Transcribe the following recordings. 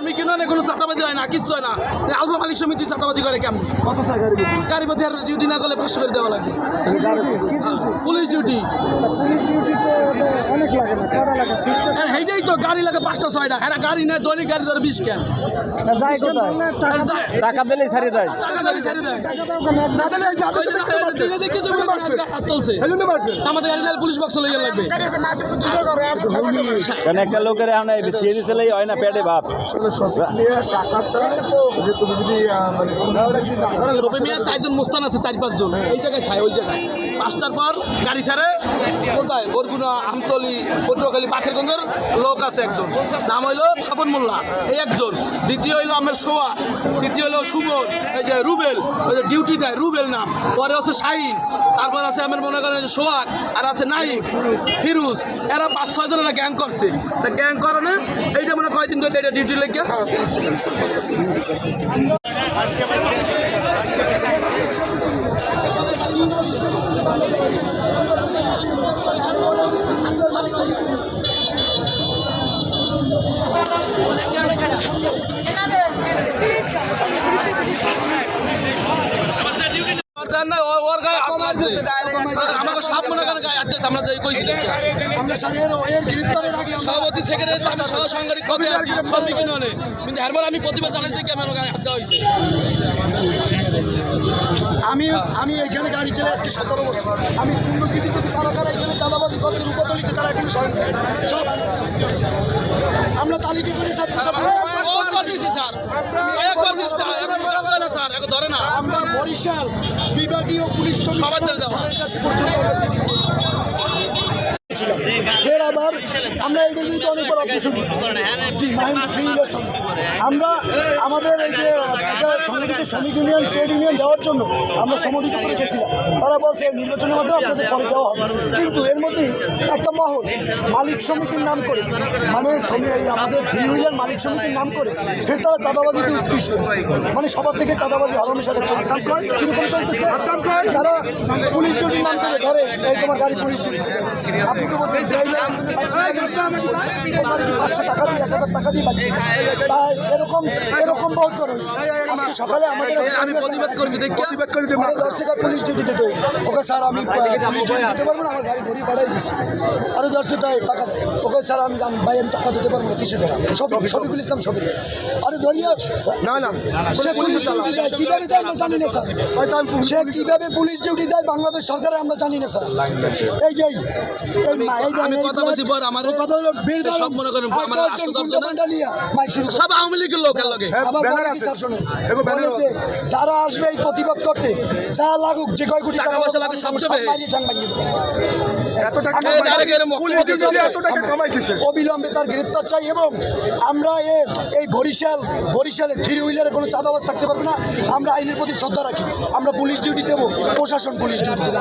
কর্মী কিনো না কোনো চাঁদাবাজি হয় না কিচ্ছু হয় না। আলফা মালিক সমিতি চাঁদাবাজি করে কেমন? গাড়ি পথে আর ডিউটি না করলে পাঁচশো করে দেওয়া লাগবে। পুলিশ ডিউটি পুলিশ ডিউটি তো অনেক লাগে না সেইটাই তো গাড়ি লাগে পাঁচটা ছয়টা। হ্যাঁ গাড়ি নেই দৈনিক গাড়ি ধরে বিশ কেন? টাকা দিলেই ছাড়িয়ে দেয়। আমাদের গাড়ি পুলিশ বক্স লইয়া লাগবে। কারণ একটা লোকের এখন হয় না পেটে ভাত? সবে মেয়ার চারজন মোস্তান আছে চার পাঁচজন। এই জায়গায় খায় ওই জায়গায়। পাঁচটার পর গাড়ি ছাড়ে। কোথায়? বরগুনা আমতলি পটুয়াখালী পাখিরগঞ্জের লোক আছে একজন। নাম হইল স্বপন মোল্লা, এই একজন। দ্বিতীয় হইল আমার সোয়া, তৃতীয় হইল সুমন, এই যে রুবেল, ওই যে ডিউটি দেয়, রুবেল নাম। পরে আছে শাহিন, তারপর আছে আমার মনে করেন সোহাগ, আর আছে নাইম, ফিরুজ। এরা পাঁচ, ছয় জনের গ্যাং করছে। তা গ্যাং করণে এইটা মানে কয়দিন ধরে এটা ডিউটি লেগে? না, ওর গায়ে। আমাকে মনে গায়ে আমরা কইছি। আমরা স্যারের এর গ্রেপ্তারের আগে আমরা সভাপতি সেক্রেটারি আমি সহ সাংবাদিক পদে আছি শ্রমিক ইউনিয়নে কিন্তু এরপর আমি প্রতিবাদ জানাইছি কি আমার গায়ে হাত দেওয়া হয়েছে আমি আমি এখানে গাড়ি চলে আজকে সতেরো বছর। আমি পূর্ণজীবিত কারা কারা এখানে চাঁদাবাজি করছে রূপতলিতে তারা এখন স্বয়ং সব আমরা তালিকা করে ছাত্র ছাত্রীরা আমরা বরিশাল। বিভাগীয় পুলিশ কমিশনার স্যারের কাছে পর্যন্ত আমরা চিঠি দিয়েছি। ফের আবার আমরা এদের বিরুদ্ধে অনেকবার অপারেশন মাহিন্দ্র সঙ্গে। আমরা আমাদের এই যে সংগঠিত শ্রমিক ইউনিয়ন ট্রেড ইউনিয়ন যাওয়ার জন্য আমরা সমর্থিত করে গেছিলাম। তারা বলছে নির্বাচনের মাধ্যমে আপনাদের পরে দেওয়া হবে। কিন্তু এর মধ্যে একটা মহল মালিক সমিতির নাম করে মানে আমাদের থ্রি হুইলার মালিক সমিতির নাম করে ফের তারা চাঁদাবাজিতে উৎকৃষ্ট। মানে সবার থেকে চাঁদাবাজি হরমেশাটা চলতেছে কীরকম চলতেছে তারা পুলিশ ডিউটির নাম করে ধরে এই তোমার গাড়ি পুলিশ ডিউটি আপনি তো বলছেন ড্রাইভার পাঁচশো টাকা দিয়ে এক হাজার টাকা দিয়ে পাচ্ছি তাই এরকম এরকম বহুত করে আজকে সকালে আমাদের প্রতিবাদ করছি পুলিশ ডিউটি দিতে ওকে স্যার আমি পুলিশ ডিউটি দিতে পারব না আমার গাড়ি ঘড়ি বাড়াই দিছি। আরে দশ টাকা দেয় ওকে স্যার আমি ভাই আমি টাকা দিতে পারব না কিসে টাকা? সবই সবিকুল ইসলাম সবই আরে ধরিয়া না না। সে পুলিশ ডিউটি দেয় কীভাবে দেয় আমরা জানি না স্যার। সে কীভাবে পুলিশ ডিউটি দেয় বাংলাদেশ সরকারে আমরা জানি না স্যার। এই যে এই এই কথা হলো বীর মনে করেন। সব আওয়ামী লীগের লোকের লগে। আবার যারা আসবে এই প্রতিবাদ করতে যা লাগুক যে কয় কোটি টাকা পয়সা লাগুক, সব অবিলম্বে তার গ্রেপ্তার চাই এবং আমরা এর এই বরিশাল বরিশালে থ্রি হুইলারে কোনো চাঁদাবাজ থাকতে পারবে না। আমরা আইনের প্রতি শ্রদ্ধা রাখি। আমরা পুলিশ ডিউটি দেবো প্রশাসন পুলিশ ডিউটি দেবো।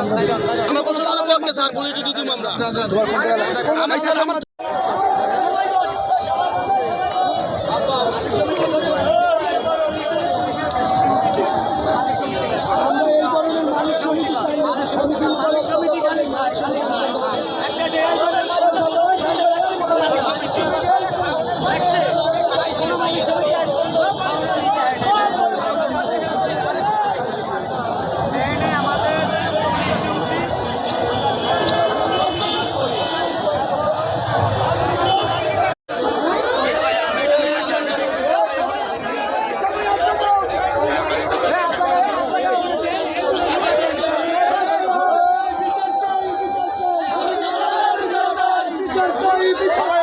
আমরা দেবো। বিচার চাই বিচার